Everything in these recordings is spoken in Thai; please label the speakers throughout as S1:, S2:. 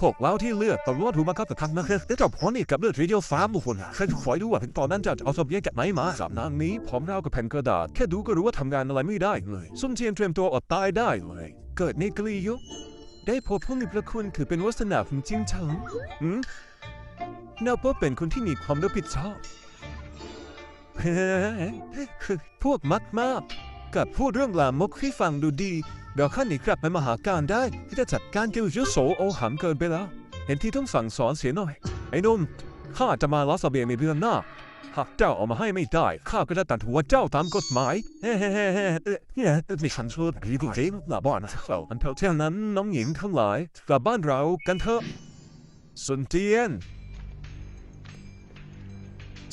S1: พวกเราที่เลือกตำรวจถูกบังคับกับทางนั้นแต่เจ้าพอนี่กับเลือดรีเดียวสามบุคคลครจะคอยดูว่าถึงตอนนั้นจะเอาทะเบียจากไหนมาสามนางนี้ผมเรากับแผ่นกระดาษ แค่ดูก็รู้ว่าทำงานอะไรไม่ได้เลยซุ่มเทียนเตรียมตัวอดตายได้เลย เกิดในกลียุคได้พบผู้มีพระคุณถือเป็นวัฒนาของจริงจังหืมนับว่าเป็นคนที่มีความรับผิดชอบพวกมักมาก กับพูดเรื่องลามกให้ฟังดูดี เดี๋ยวข้าหนีกลับไปมหาการได้ ที่จะจัดการเกี่ยวกับโสโอหังเกินไปแล้ว เห็นที่ต้องสั่งสอนเสียหน่อย ไอ้นุ่มข้าจะมาลอสเบียในเดือนหน้า หากเจ้าเอามาให้ไม่ได้ ข้าก็จะตัดหัวเจ้าตามกฎหมายเฮ้เฮ้เฮ้เฮ้เนี่ยมีคันช่วยรีบจริงหน้าบ้านนะเราอันเท่าเช่นนั้นน้องหญิงทั้งหลายกลับบ้านเรากันเถอะสุนเจียน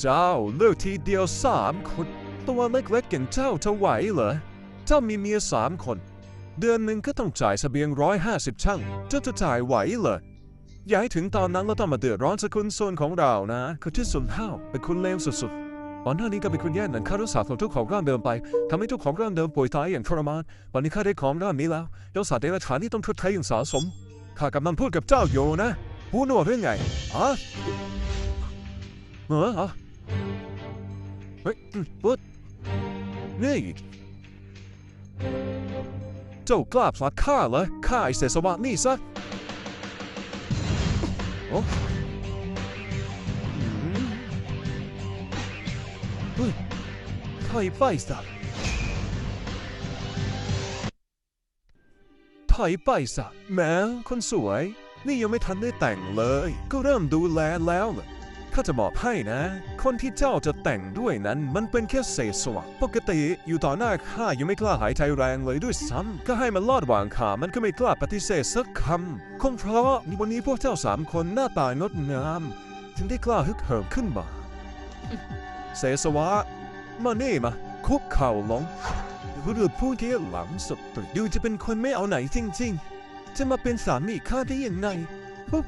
S1: เจ้าเลือกทีเดียวสามคน ตัวเล็กๆอย่างเจ้าจะไหวเหรอ เจ้ามีเมียสามคน เดือนหนึ่งก็ต้องจ่ายเสบียงร้อยห้าสิบช่างเจ้าจะจ่ายไหวเหรอ อย่าให้ถึงตอนนั้นเราต้องมาเดือดร้อนสกุลส่วนของเรานะคือที่สุนห้าวเป็นคนเลวสุดๆก่อนหน้านี้ก็เป็นคนแย่นั้นข้ารักษาของทุกของร่างเดิมไปทำให้ทุกของร่างเดิมป่วยตายอย่างทรมานวันนี้ข้าได้ของร่างนี้แล้วแล้วสัตว์เดรัจฉานที่ต้องทดแทนอย่างสะสมข้ากำลังพูดกับเจ้าอยู่นะหูหนวกหรือไงอะเหรอฮะ เฮ้ยอืมปุ๊ดนี่เจ้ากล้าผลักข้าเหรอข้าไอเสสวะนี่ซะโอ้อืมเฮ้ยถอยไปซะถอยไปซะแม้คนสวย นี่ยังไม่ทันได้แต่งเลย ก็เริ่มดูแลแล้วเหรอ ข้าจะบอกให้นะ คนที่เจ้าจะแต่งด้วยนั้น มันเป็นแค่เศษสวะปกติอยู่ต่อหน้าข้ายังไม่กล้าหายใจแรงเลยด้วยซ้ำก็ให้มันลอดวางขามันก็ไม่กล้าปฏิเสธสักคำคงเพราะวันนี้พวกเจ้าสามคนหน้าตางดงาม ถึงได้กล้าฮึกเหิมขึ้นมาเสสวะมานี่มา คุกเข่าลงหรือพูดที่หลังสุดดูจะเป็นคนไม่เอาไหนจริง ๆ จะมาเป็นสามีข้าได้ยังไงปุ๊บ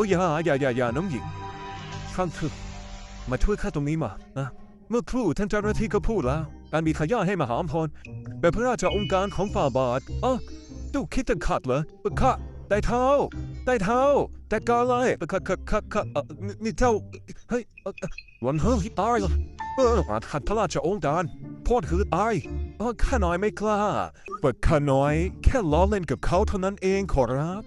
S1: อ้ยอย่าอย่าอย่าอย่าน้องหญิงข้างคือมาช่วยข้าตรงนี้มานะเมื่อครู่ท่านเจ้าหน้าที่ก็พูดแล้วการมีขย่าให้มหาอำพรเป็นพระราชองค์การของฝ่าบาทอ๋อดูคิดจะขัดเหรอข้าได้เท้าได้เท้า แต่กาอะไรข้าข้าข้าข้านี่เจ้าเฮ้ยเอ่อเอ่อวันเฮ้ยตายเหรอเออขัดพระราชองค์การโทษคือตายเออข้าน้อยไม่กล้าเปิดข้าน้อยแค่ล้อเล่นกับเขาเท่านั้นเองขอรับ